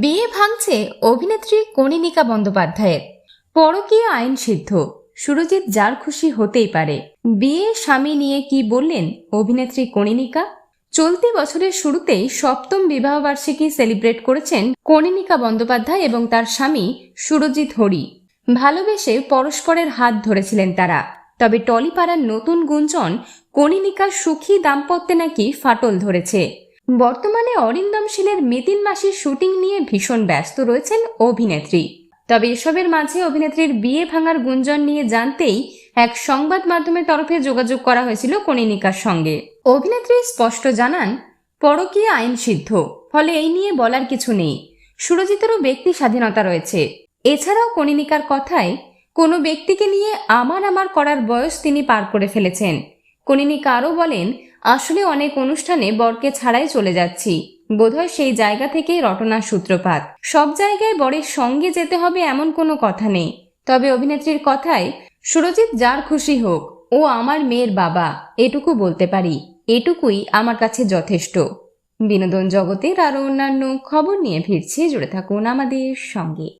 বিয়ে ভাঙছে অভিনেত্রী কনিনিকা বন্দ্যোপাধ্যায়ের। পরকীয় আইন সিদ্ধ। সুরজিৎ যার খুশি হতেই পারে। বিয়ে স্বামী নিয়ে কি বললেন অভিনেত্রী কনিনিকা চলতি বছরের শুরুতেই সপ্তম বিবাহবার্ষিকী সেলিব্রেট করেছেন কনিনিকা বন্দ্যোপাধ্যায় এবং তার স্বামী সুরজিৎ হরি। ভালোবেসে পরস্পরের হাত ধরেছিলেন তারা। তবে টলিপাড়ার নতুন গুঞ্জন কনিনিকার সুখী দাম্পত্যে নাকি ফাটল ধরেছে। বর্তমানে অরিন্দম শীলের মেতিন মাসির শুটিং নিয়ে ভীষণ ব্যস্ত রয়েছেন অভিনেত্রী। তবে এসবের মাঝে অভিনেত্রীর বিয়ে ভাঙার গুঞ্জন নিয়ে জানতেই এক সংবাদ মাধ্যমের তরফে যোগাযোগ করা হয়েছিল কনিনিকার সঙ্গে। অভিনেত্রী স্পষ্ট জানান, পরকীয় আইন সিদ্ধ, ফলে এই নিয়ে বলার কিছু নেই। সুরজিতেরও ব্যক্তি স্বাধীনতা রয়েছে। এছাড়াও কনিনিকার কথায়, কোনো ব্যক্তিকে নিয়ে আমার আমার করার বয়স তিনি পার করে ফেলেছেন। কনিনিকা আরও বলেন আসলে অনেক অনুষ্ঠানে বরকে ছাড়াই চলে যাচ্ছি। বোধহয় সেই জায়গা থেকেই রটনার সূত্রপাত। সব জায়গায় বরের সঙ্গে যেতে হবে এমন কোনো কথা নেই। তবে অভিনেত্রীর কথায়, সুরজিৎ যার খুশি হোক, ও আমার মেয়ের বাবা, এটুকু বলতে পারি। এটুকুই আমার কাছে যথেষ্ট। বিনোদন জগতের আরও অন্যান্য খবর নিয়ে ফিরছি। জুড়ে থাকুন আমাদের সঙ্গে।